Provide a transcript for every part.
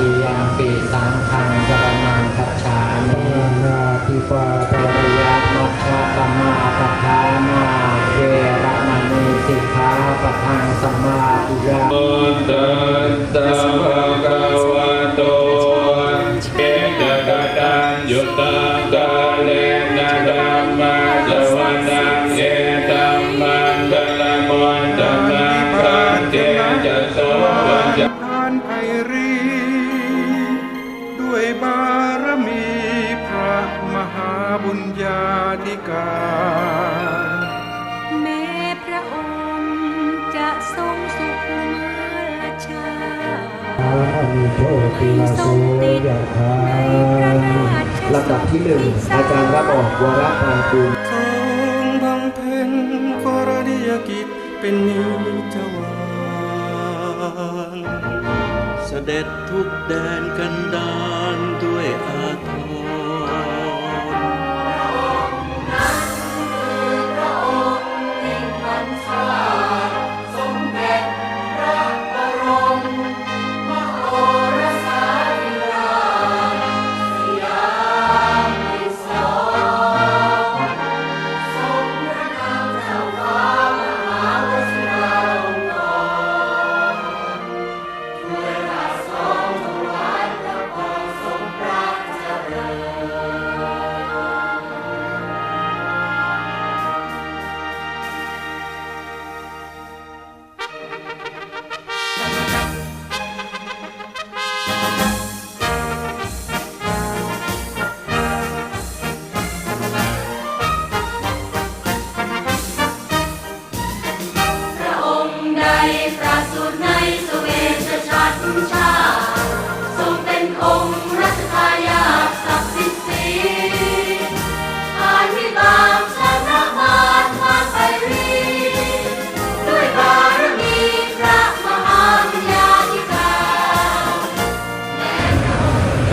ติยัมปิสังฆังสรณังคัจฉามินาทิปาตริยมัชฌะปมาปทานาเวรมณีสิกขาปะทังสมาธิยาพุทธัสสะภะคะวะโตเอตกะตัญยุตตังกะเลนะธัมมาสวะนังเอตัมมังกะละมันตัมมังคันเตจะโสวันจ บุญญาธิการแม้พระองค์จะทรงสุขเมื่อชาติอามิโชติลาโสยะธาลำดับที่หนึ่งอาจารย์รับออกวาระพานคูณทรงบำเพ็ญกรณียกิจเป็นนิจวานเสด็จทุกแดนกันดานด้วยอาทร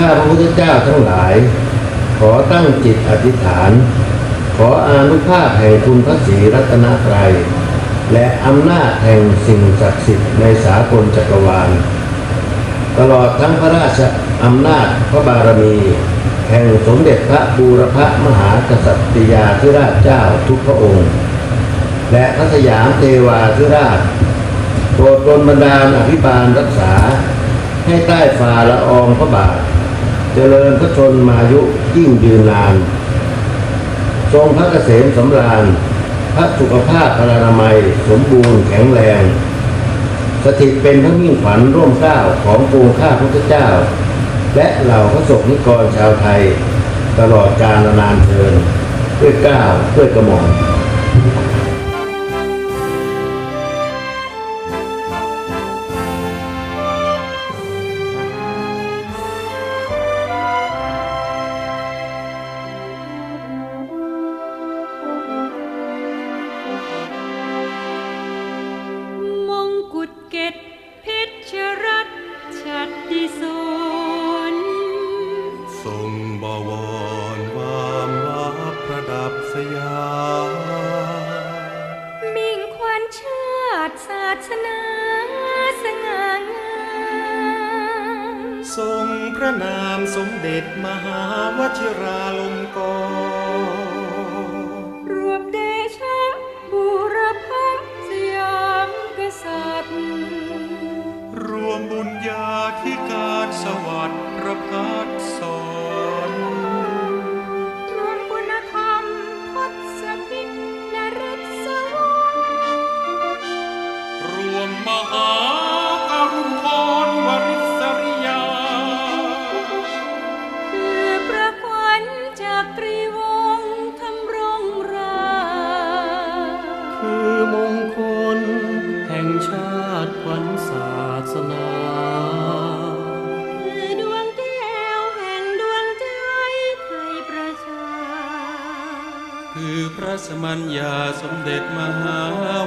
าพระพุทธเจ้าทั้งหลาย ขอตั้งจิตอธิษฐาน ขออานุภาพแห่งคุณพระศรีรัตนตรัยและอำนาจแห่งสิ่งศักดิ์สิทธิ์ในสากลจักรวาล ตลอดทั้งพระราชอำนาจพระบารมี แห่งสมเด็จพระบูรพมหากษัตริยาธิราชเจ้าทุกพระองค์ และพระสยามเทวาธิราชโปรดดลบันดาลอภิบาลรักษาให้ใต้ฝ่าละอองพระบาท เจริญพระชนมายุยิ่งยืนนาน ทรงพระเกษมสำราญ พระสุขภาพพลานามัย สมบูรณ์แข็งแรง สถิตเป็นพระมิ่งขวัญร่วมเกล้าของปวงข้าพุทธเจ้า และเหล่าพระสงฆ์นิกรชาวไทย ตลอดกาลนานเทินด้วยเกล้าวด้วยกระหม่อม ดศาสนาสง่างามทรงพระนามสมเด็จมหาวชิราลงกร คล แห่งชาติขวัญศาสนาคือดวงแก้วแห่งดวงใจไทยประชา คือพระสมัญญาสมเด็จมหาว